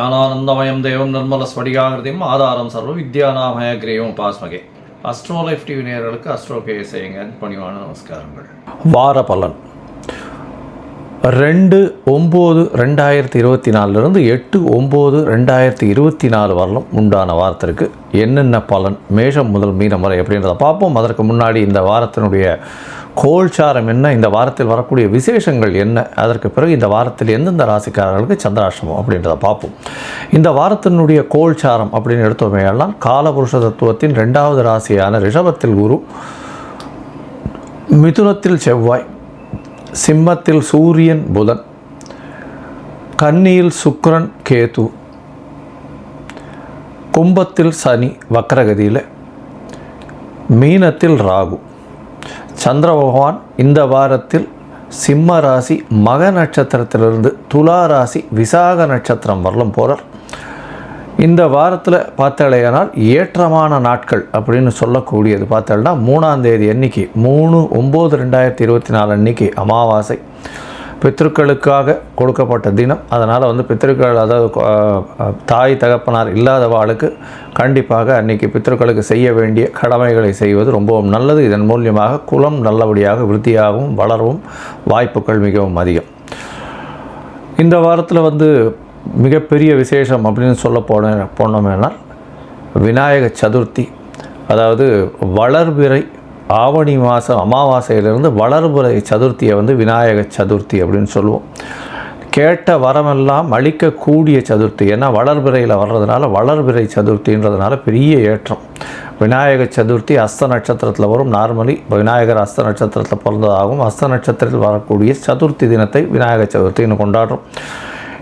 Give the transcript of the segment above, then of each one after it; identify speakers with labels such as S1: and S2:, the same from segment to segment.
S1: ஞானானந்தமயம் தேவம் நிர்மல ஸ்படிகாகிருதியும் ஆதாரம் சர்வ வித்யானாமய கிரேயம் உபாஸ்மகே. அஸ்ட்ரோ லைஃப் டிவி நேயர்களுக்கு அஸ்ட்ரோ கே செய்யுங்க. பணிவான நமஸ்காரங்கள். வார பலன். ரெண்டு ஒம்பது ரெண்டாயிரத்தி இருபத்தி நாலுலேருந்து எட்டு ஒம்பது ரெண்டாயிரத்தி இருபத்தி நாலு வரலும் உண்டான வாரத்திற்கு என்னென்ன பலன்? மேஷம் முதல் மீனம் வரை அப்படின்றத பார்ப்போம். அதற்கு முன்னாடி இந்த வாரத்தினுடைய கோல்சாரம் என்ன? இந்த வாரத்தில் வரக்கூடிய விசேஷங்கள் என்ன? அதற்கு பிறகு இந்த வாரத்தில் எந்தெந்த ராசிக்காரர்களுக்கு சந்திராஷ்டமம் அப்படின்றத பார்ப்போம். இந்த வாரத்தினுடைய கோல்சாரம் அப்படின்னு எடுத்தோமேயெல்லாம் காலபுருஷ தத்துவத்தின் ரெண்டாவது ராசியான ரிஷபத்தில் குரு மிதுனத்தில் செவ்வாய் சிம்மத்தில் சூரியன் புதன் கன்னியில் சுக்ரன் கேது கும்பத்தில் சனி வக்ரகதியில் மீனத்தில் ராகு. சந்திர பகவான் இந்த வாரத்தில் சிம்ம ராசி மக நட்சத்திரத்திலிருந்து துலா ராசி விசாக நட்சத்திரம் வரலும் போகிறார் இந்த வாரத்தில் பார்த்தாலேயானால் ஏற்றமான நாட்கள் அப்படின்னு சொல்லக்கூடியது. பார்த்தோம்னா மூணாம் தேதி அன்னைக்கு மூணு ஒம்பது ரெண்டாயிரத்தி இருபத்தி நாலு அன்னைக்கு அமாவாசை. பித்ருக்களுக்காக கொடுக்கப்பட்ட தினம். அதனால் வந்து பித்ருக்கள் அதாவது தாய் தகப்பனார் இல்லாதவாளுக்கு கண்டிப்பாக அன்னைக்கு பித்ருக்களுக்கு செய்ய வேண்டிய கடமைகளை செய்வது ரொம்பவும் நல்லது. இதன் மூலியமாக குலம் நல்லபடியாக விருத்தியாகவும் வளரவும் வாய்ப்புகள் மிகவும் அதிகம். இந்த வாரத்தில் வந்து மிகப்பெரிய விசேஷம் அப்படின்னு சொல்ல போன போனோம்னால் விநாயக சதுர்த்தி. அதாவது வளர்பிறை ஆவணி மாதம் அமாவாசையிலிருந்து வளர்பிறை சதுர்த்தியை வந்து விநாயக சதுர்த்தி அப்படின்னு சொல்லுவோம். கேட்ட வரமெல்லாம் அளிக்கக்கூடிய சதுர்த்தி. ஏன்னா வளர்பிறையில் வர்றதுனால வளர்பிறை சதுர்த்தின்றதுனால பெரிய ஏற்றம். விநாயக சதுர்த்தி அஸ்த நட்சத்திரத்தில் வரும். நார்மலி விநாயகர் அஸ்த நட்சத்திரத்தில் பிறந்ததாகவும் அஸ்த நட்சத்திரத்தில் வரக்கூடிய சதுர்த்தி தினத்தை விநாயக சதுர்த்தின்னு கொண்டாடுறோம்.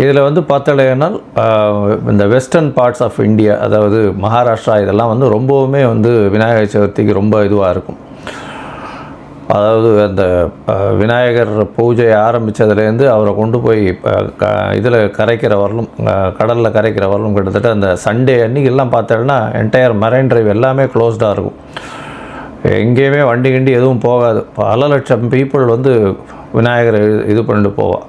S1: இதில் வந்து பார்த்தலைனால் இந்த வெஸ்டர்ன் பார்ட்ஸ் ஆஃப் இந்தியா அதாவது மகாராஷ்டிரா இதெல்லாம் வந்து ரொம்பவுமே வந்து விநாயகர் சதுர்த்திக்கு ரொம்ப இதுவாக இருக்கும். அதாவது அந்த விநாயகர் பூஜை ஆரம்பித்ததுலேருந்து அவரை கொண்டு போய் இதில் கரைக்கிற வரலும் கடலில் கரைக்கிற வரலும் கிட்டத்தட்ட அந்த சண்டே அன்றைக்கெல்லாம் பார்த்தோன்னா என்டையர் மரைன் ட்ரைவ் எல்லாமே க்ளோஸ்டாக இருக்கும். எங்கேயுமே வண்டி கிண்டி எதுவும் போகாது. பல லட்சம் பீப்புள் வந்து விநாயகரை இது- இது பண்ணிட்டு போவாள்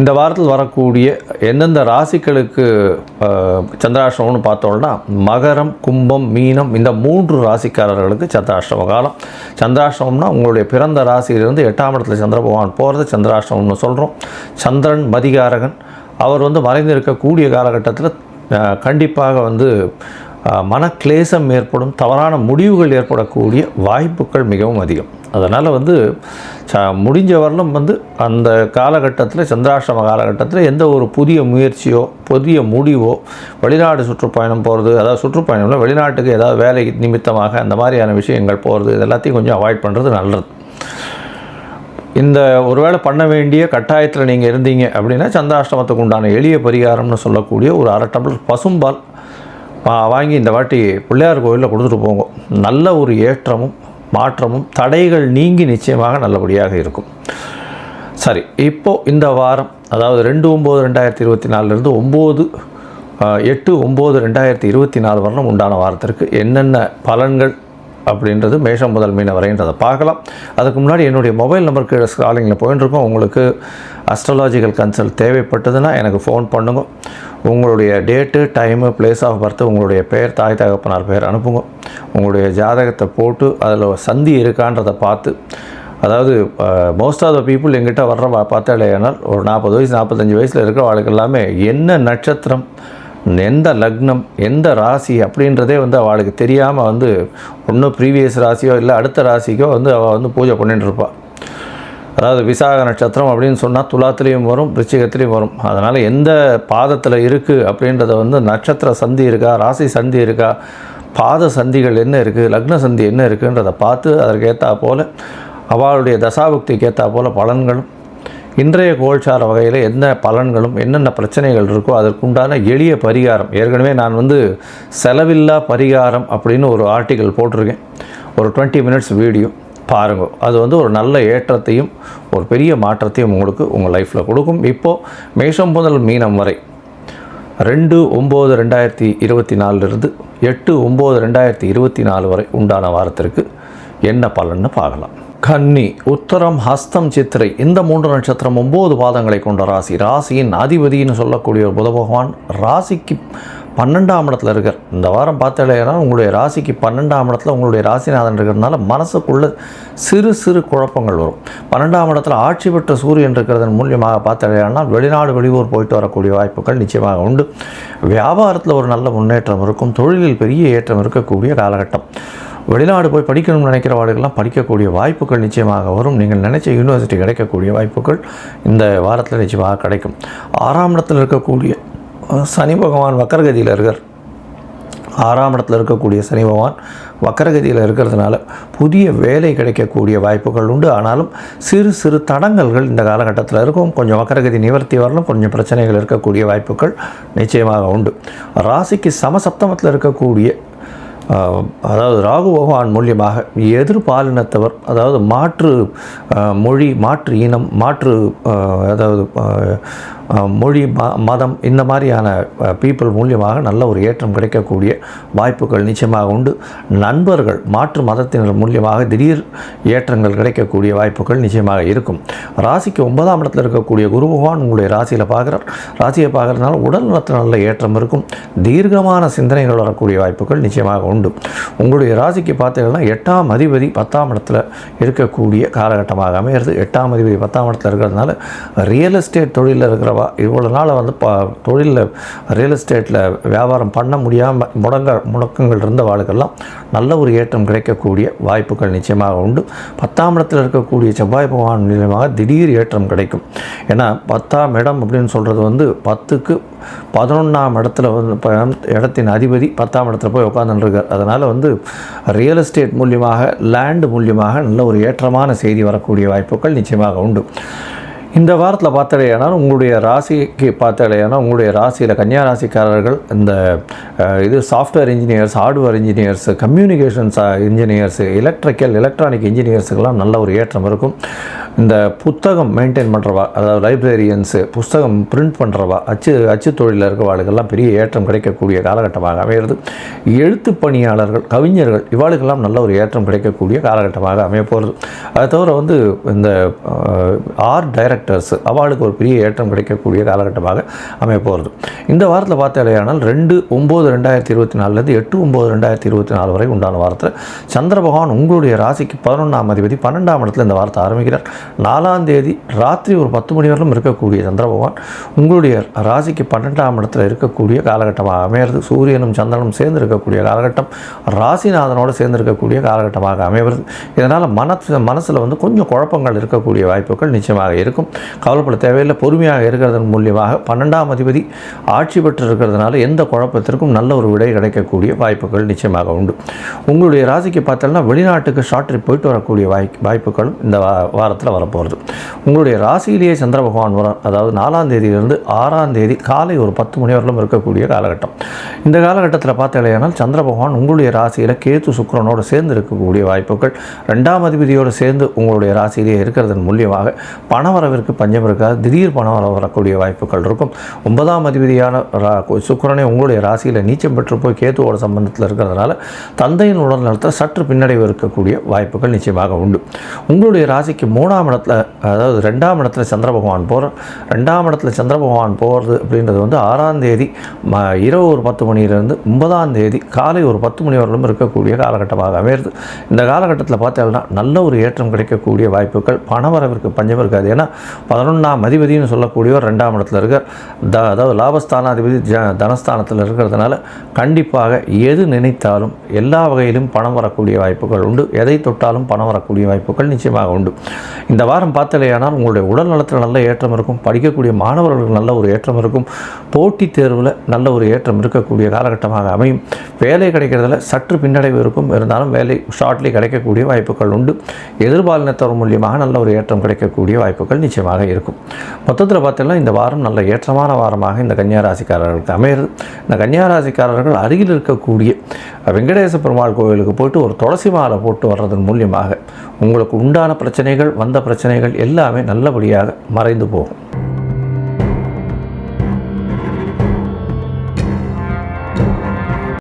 S1: இந்த வாரத்தில் வரக்கூடிய எந்தெந்த ராசிகளுக்கு சந்திராஷ்டமம்னு பார்த்தோம்னா மகரம் கும்பம் மீனம் இந்த மூன்று ராசிக்காரர்களுக்கு சந்திராஷ்டம காலம். சந்திராஷ்டமம்னா உங்களுடைய பிறந்த ராசியிலிருந்து எட்டாம் இடத்துல சந்திர பகவான் போகிறது சந்திராஷ்டமம்னு சொல்கிறோம் சந்திரன் மதிகாரகன். அவர் வந்து மறைந்திருக்கக்கூடிய காலகட்டத்தில் கண்டிப்பாக வந்து மனக்லேசம் ஏற்படும் தவறான முடிவுகள் ஏற்படக்கூடிய வாய்ப்புகள் மிகவும் அதிகம். அதனால் வந்து ச முடிஞ்ச வரலும் வந்து அந்த காலகட்டத்தில் சந்திராஷ்டம காலகட்டத்தில் எந்த ஒரு புதிய முயற்சியோ புதிய முடிவோ வெளிநாடு சுற்றுப்பயணம் போகிறது அதாவது சுற்றுப்பயணம்ல வெளிநாட்டுக்கு ஏதாவது வேலை நிமித்தமாக அந்த மாதிரியான விஷயங்கள் போகிறது இது எல்லாத்தையும் கொஞ்சம் அவாய்ட் பண்ணுறது நல்லது. இந்த ஒருவேளை பண்ண வேண்டிய கட்டாயத்தில் நீங்கள் இருந்தீங்க அப்படின்னா சந்திராஷ்டமத்துக்கு உண்டான எளிய பரிகாரம்னு சொல்லக்கூடிய ஒரு அரை டம்ளர் பசும்பால் வாங்கி இந்த வாட்டி பிள்ளையார் கோயிலில் கொடுத்துட்டு போங்க. நல்ல ஒரு ஏற்றமும் மாற்றமும் தடைகள் நீங்கி நிச்சயமாக நல்லபடியாக இருக்கும். சரி இப்போது இந்த வாரம் அதாவது ரெண்டு ஒம்பது ரெண்டாயிரத்தி இருபத்தி நாலுலேருந்து ஒம்பது எட்டு ஒம்பது ரெண்டாயிரத்தி இருபத்தி நாலு வரணும் உண்டான வாரத்திற்கு என்னென்ன பலன்கள் அப்படின்றது மேஷம் முதல் மீன வரைன்றதை பார்க்கலாம். அதுக்கு முன்னாடி என்னுடைய மொபைல் நம்பருக்கு ஸ்காலிங்கில் ஸ்க்ராலிங்கில் போயின்னு உங்களுக்கு அஸ்ட்ராலாஜிக்கல் கன்சல்ட் தேவைப்பட்டதுன்னா எனக்கு ஃபோன் பண்ணுங்க. உங்களுடைய date time place of birth உங்களுடைய பெயர் தாய் தகப்பனார் பெயர் அனுப்புங்க. உங்களுடைய ஜாதகத்தை போட்டு அதில் சந்தி இருக்கான்றதை பார்த்து அதாவது மோஸ்ட் ஆஃப் த பீப்புள் எங்கிட்ட வர்ற பா- பார்த்தாலேயானால் ஒரு நாற்பது வயசு நாற்பத்தஞ்சு வயசில் இருக்கிற வாழ்க்கை எல்லாமே என்ன நட்சத்திரம் எந்த லக்னம் எந்த ராசி அப்படின்றதே வந்து அவளுக்கு தெரியாமல் வந்து ஒன்றும் ப்ரீவியஸ் ராசியோ இல்லை அடுத்த ராசிக்கோ வந்து அவள் வந்து பூஜை பண்ணிட்டுருப்பாள் அதாவது விசாக நட்சத்திரம் அப்படின்னு சொன்னால் துலாத்துலேயும் வரும் விருச்சிகத்துலேயும் வரும். அதனால் எந்த பாதத்தில் இருக்குது அப்படின்றத வந்து நட்சத்திர சந்தி இருக்கா ராசி சந்தி இருக்கா பாத சந்திகள் என்ன இருக்குது லக்ன சந்தி என்ன இருக்குன்றதை பார்த்து அதற்கேற்றா போல் அவளுடைய தசாபுக்திக்கு ஏற்றா போல் பலன்களும் இன்றைய கோல்சார வகையில் என்ன பலன்களும் என்னென்ன பிரச்சனைகள் இருக்கோ அதற்குண்டான எளிய பரிகாரம். ஏற்கனவே நான் வந்து செலவில்லா பரிகாரம் அப்படின்னு ஒரு ஆர்டிக்கல் போட்டிருக்கேன். ஒரு டுவெண்ட்டி மினிட்ஸ் வீடியோ பாருங்க. அது வந்து ஒரு நல்ல ஏற்றத்தையும் ஒரு பெரிய மாற்றத்தையும் உங்களுக்கு உங்கள் லைஃப்பில் கொடுக்கும். இப்போது மேஷம் முதல் மீனம் வரை. ரெண்டு ஒம்பது ரெண்டாயிரத்தி இருபத்தி நாலுலேருந்து எட்டு ஒம்பது ரெண்டாயிரத்தி இருபத்தி நாலு வரை உண்டான வாரத்திற்கு என்ன பலன்னு பார்க்கலாம். கன்னி உத்தரம் ஹஸ்தம் சித்திரை இந்த மூன்று நட்சத்திரம் ஒம்பது பாதங்களை கொண்ட ராசி. ராசியின் அதிபதின்னு சொல்லக்கூடிய ஒரு புத பகவான் ராசிக்கு பன்னெண்டாம் இடத்துல இருக்கார். இந்த வாரம் பார்த்தாலேனா உங்களுடைய ராசிக்கு பன்னெண்டாம் இடத்துல உங்களுடைய ராசிநாதன் இருக்கிறதுனால மனசுக்குள்ள சிறு சிறு குழப்பங்கள் வரும். பன்னெண்டாம் இடத்துல ஆட்சி பெற்ற சூரியன் இருக்கிறதன் மூலியமாக பார்த்தாலேனால் வெளிநாடு வெளியூர் போயிட்டு வரக்கூடிய வாய்ப்புகள் நிச்சயமாக உண்டு. வியாபாரத்தில் ஒரு நல்ல முன்னேற்றம் இருக்கும். தொழிலில் பெரிய ஏற்றம் இருக்கக்கூடிய காலகட்டம். வெளிநாடு போய் படிக்கணும்னு நினைக்கிறவாளுக்கெல்லாம் படிக்கக்கூடிய வாய்ப்புகள் நிச்சயமாக வரும். நீங்கள் நினைச்ச யூனிவர்சிட்டி கிடைக்கக்கூடிய வாய்ப்புகள் இந்த வாரத்தில் நிச்சயமாக கிடைக்கும். ஆறாம் இடத்தில் இருக்கக்கூடிய சனி பகவான் வக்கரகதியில் இருக்கார். ஆறாம் இடத்தில் இருக்கக்கூடிய சனி பகவான் வக்கரகதியில் இருக்கிறதுனால புதிய வேலை கிடைக்கக்கூடிய வாய்ப்புகள் உண்டு. ஆனாலும் சிறு சிறு தடங்கல்கள் இந்த காலகட்டத்தில் இருக்கும். கொஞ்சம் வக்கரகதி நிவர்த்தி வரலும் கொஞ்சம் பிரச்சனைகள் இருக்கக்கூடிய வாய்ப்புகள் நிச்சயமாக உண்டு. ராசிக்கு சமசப்தமத்தில் இருக்கக்கூடிய அதாவது ராகு பகவான் மூலியமாக எதிர்பாலினத்தவர் அதாவது மாற்று மொழி மாற்று இனம் மாற்று அதாவது மொழி ம மதம் இந்த மாதிரியான பீப்புள் மூலியமாக நல்ல ஒரு ஏற்றம் கிடைக்கக்கூடிய வாய்ப்புகள் நிச்சயமாக உண்டு. நண்பர்கள் மாற்று மதத்தினர் மூலியமாக திடீர் ஏற்றங்கள் கிடைக்கக்கூடிய வாய்ப்புகள் நிச்சயமாக இருக்கும். ராசிக்கு ஒன்பதாம் இடத்தில் இருக்கக்கூடிய குரு பகவான் உங்களுடைய ராசியில் பார்க்குறார். ராசியை பார்க்குறதுனால உடல் நலத்தில் நல்ல ஏற்றம் இருக்கும். தீர்க்கமான சிந்தனைகள் வரக்கூடிய வாய்ப்புகள் நிச்சயமாக உண்டு. உங்களுடைய ராசிக்கு பார்த்தீங்கன்னா எட்டாம் அதிபதி பத்தாம் இடத்துல இருக்கக்கூடிய காலகட்டமாக அமையிறது எட்டாம் அதிபதி பத்தாம் இடத்துல இருக்கிறதுனால ரியல் எஸ்டேட் தொழிலில் இருக்கிற இருக்கிறவா இவ்வளோ நாள் வந்து ப தொழிலில் ரியல் எஸ்டேட்டில் வியாபாரம் பண்ண முடியாமல் முடங்க முடக்கங்கள் இருந்த வாழ்க்கெல்லாம் நல்ல ஒரு ஏற்றம் கிடைக்கக்கூடிய வாய்ப்புகள் நிச்சயமாக உண்டு. பத்தாம் இடத்தில் இருக்கக்கூடிய செவ்வாய் பகவான் மூலியமாக திடீர் ஏற்றம் கிடைக்கும். ஏன்னா பத்தாம் இடம் அப்படின்னு சொல்கிறது வந்து பத்துக்கு பதினொன்றாம் இடத்துல வந்து இப்போ இடத்தின் அதிபதி பத்தாம் இடத்துல போய் உட்காந்துருக்கார் அதனால் வந்து ரியல் எஸ்டேட் மூலியமாக லேண்டு மூலியமாக நல்ல ஒரு ஏற்றமான செய்தி வரக்கூடிய வாய்ப்புகள் நிச்சயமாக உண்டு. இந்த வாரத்தில் பார்த்தாலேயானால் உங்களுடைய ராசிக்கு பார்த்தாலேயானால் உங்களுடைய ராசியில் கன்னியா ராசிக்காரர்கள் இந்த இது software engineers hardware engineers communications engineers electrical electronic இன்ஜினியர்ஸுக்கெல்லாம் நல்ல ஒரு ஏற்றம் இருக்கும். இந்த புத்தகம் மெயின்டைன் பண்ணுறவா அதாவது லைப்ரரியன்ஸு புஸ்தகம் பிரிண்ட் பண்ணுறவா அச்சு அச்சு தொழிலில் இருக்கிறவாளுக்கெல்லாம் பெரிய ஏற்றம் கிடைக்கக்கூடிய காலகட்டமாக அமையிறது எழுத்து பணியாளர்கள் கவிஞர்கள் இவாளுக்கெல்லாம் நல்ல ஒரு ஏற்றம் கிடைக்கக்கூடிய காலகட்டமாக அமைய போகிறது அதை தவிர வந்து இந்த ஆர்ட் டைரக்ட் ஆக்டர்ஸ் அவளுக்கு ஒரு பெரிய ஏற்றம் கிடைக்கக்கூடிய காலகட்டமாக அமைய போகிறது இந்த வாரத்தில் பார்த்தாலேயானால் ரெண்டு ஒம்பது ரெண்டாயிரத்தி இருபத்தி நாலுலேருந்து எட்டு ஒம்பது ரெண்டாயிரத்தி இருபத்தி நாலு வரை உண்டான வாரத்தில் சந்திர பகவான் உங்களுடைய ராசிக்கு பதினொன்றாம் அதிபதி பன்னெண்டாம் இடத்துல இந்த வாரத்தை ஆரம்பிக்கிறார். நாலாம் தேதி ராத்திரி ஒரு பத்து மணி வரலும் இருக்கக்கூடிய சந்திர பகவான் உங்களுடைய ராசிக்கு பன்னெண்டாம் இடத்துல இருக்கக்கூடிய காலகட்டமாக அமையிறது சூரியனும் சந்திரனும் சேர்ந்து இருக்கக்கூடிய காலகட்டம் ராசிநாதனோடு சேர்ந்து இருக்கக்கூடிய காலகட்டமாக அமைவது இதனால் மனசு மனசில் வந்து கொஞ்சம் குழப்பங்கள் இருக்கக்கூடிய வாய்ப்புகள் நிச்சயமாக இருக்கும். கவலைப்பட தேவையில்லை. பொறுமையாக இருக்கிறதன் மூலியமாக பன்னெண்டாம் அதிபதி ஆட்சி பெற்று இருக்கிறதுனால எந்த குழப்பத்திற்கும் நல்ல ஒரு விடை கிடைக்கக்கூடிய வாய்ப்புகள் நிச்சயமாக உண்டு. உங்களுடைய ராசிக்கு பார்த்தோம்னா வெளிநாட்டுக்கு ஷார்ட் ட்ரிப் போயிட்டு வரக்கூடிய வாய் வாய்ப்புகளும் இந்த வாரத்தில் வரப்போகிறது உங்களுடைய ராசியிலேயே சந்திர பகவான் வரும் அதாவது நாலாம் தேதியிலிருந்து ஆறாம் தேதி காலை ஒரு பத்து மணி வரலும் இருக்கக்கூடிய காலகட்டம். இந்த காலகட்டத்தில் பார்த்தாலேயானால் சந்திர பகவான் உங்களுடைய ராசியில் கேத்து சுக்கரனோடு சேர்ந்து இருக்கக்கூடிய வாய்ப்புகள் ரெண்டாம் அதிபதியோடு சேர்ந்து உங்களுடைய ராசியிலேயே இருக்கிறதன் மூலியமாக பணவரவிற்கு பஞ்சம் இருக்காது. திடீர் பணம் வரக்கூடிய வாய்ப்புகள் இருக்கும். ஒன்பதாம் அதிபதியான ரா- சுக்கரனை உங்களுடைய ராசியில் நீச்சம் பெற்று போய் கேத்துவோட சம்பந்தத்தில் இருக்கிறதுனால தந்தையின் உடல்நலத்தில் சற்று பின்னடைவு இருக்கக்கூடிய வாய்ப்புகள் நிச்சயமாக உண்டு. உங்களுடைய ராசிக்கு மூணாம் இடத்துல அதாவது ரெண்டாம் இடத்துல சந்திர பகவான் போகிற ரெண்டாம் இடத்துல சந்திர பகவான் போகிறது அப்படின்றது வந்து ஆறாம் தேதி ம இரவு ஒரு பத்து மணியிலேருந்து ஒன்பதாம் தேதி காலை ஒரு பத்து மணி வரலும் இருக்கக்கூடிய காலகட்டமாக அமையிறது. இந்த காலகட்டத்தில் பார்த்தீங்கன்னா நல்ல ஒரு ஏற்றம் கிடைக்கக்கூடிய வாய்ப்புகள் பணவரவிற்கு பஞ்சம் இருக்காது. ஏன்னா பதினொன்றாம் அதிபதினு சொல்லக்கூடியவர் ரெண்டாம் இடத்துல இருக்கார். த அதாவது லாபஸ்தானாதிபதி ஜ தனஸ்தானத்தில் இருக்கிறதுனால கண்டிப்பாக எது நினைத்தாலும் எல்லா வகையிலும் பணம் வரக்கூடிய வாய்ப்புகள் உண்டு. எதை தொட்டாலும் பணம் வரக்கூடிய வாய்ப்புகள் நிச்சயமாக உண்டு. இந்த வாரம் பார்த்தலையானால் உங்களுடைய உடல் நலத்தில் நல்ல ஏற்றம் இருக்கும். படிக்கக்கூடிய மாணவர்களுக்கு நல்ல ஒரு ஏற்றம் இருக்கும். போட்டித் தேர்வில் நல்ல ஒரு ஏற்றம் இருக்கக்கூடிய காலகட்டமாக அமையும். வேலை கிடைக்கிறதுல சற்று பின்னடைவு இருக்கும். இருந்தாலும் வேலை ஷார்ட்லி கிடைக்கக்கூடிய வாய்ப்புகள் உண்டு. எதிர்பாலினத்தவர் மூலியமாக நல்ல ஒரு ஏற்றம் கிடைக்கக்கூடிய வாய்ப்புகள் நிச்சயம் நிச்சயமாக இருக்கும். மொத்தத்தில் பார்த்தீங்கன்னா இந்த வாரம் நல்ல ஏற்றமான வாரமாக இந்த கன்னியா ராசிக்காரர்களுக்கு அமையிறது இந்த கன்னியா ராசிக்காரர்கள் அருகில் இருக்கக்கூடிய வெங்கடேச பெருமாள் கோவிலுக்கு போயிட்டு ஒரு துளசி மாலை போட்டு வர்றதன் மூலியமாக உங்களுக்கு உண்டான பிரச்சனைகள் வந்த பிரச்சனைகள் எல்லாமே நல்லபடியாக மறைந்து போகும்.